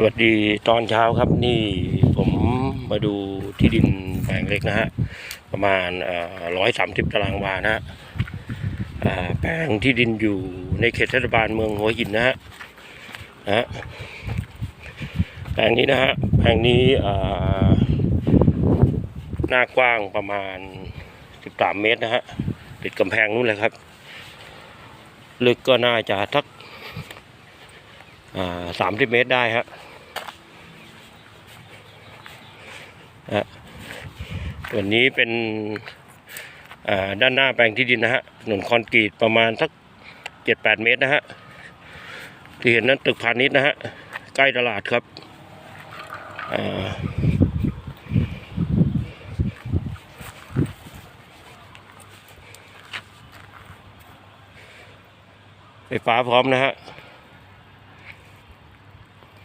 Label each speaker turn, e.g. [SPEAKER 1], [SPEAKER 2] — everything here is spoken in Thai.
[SPEAKER 1] สวัสดีตอนเช้าครับนี่ผมมาดูที่ดินแปลงเล็กนะฮะประมาณร้อยสามสิบตารางวานะฮะแปลงที่ดินอยู่ในเขตเทศบาลเมืองหัวหินนะฮะนะแปลงนี้นะฮะแปลงนี้หน้ากว้างประมาณสิบสามเมตรนะฮะติดกำแพงนู่นเลยครับ ลึกก็น่าจะทักสามสิบเมตรได้ฮะ ฮะส่วนนี้เป็นด้านหน้าแปลงที่ดินนะฮะถนนคอนกรีตประมาณสักเจ็ดแปดเมตรนะฮะที่เห็นนั้นตึกพาณิชย์นะฮะใกล้ตลาดครับไฟฟ้าพร้อมนะฮะ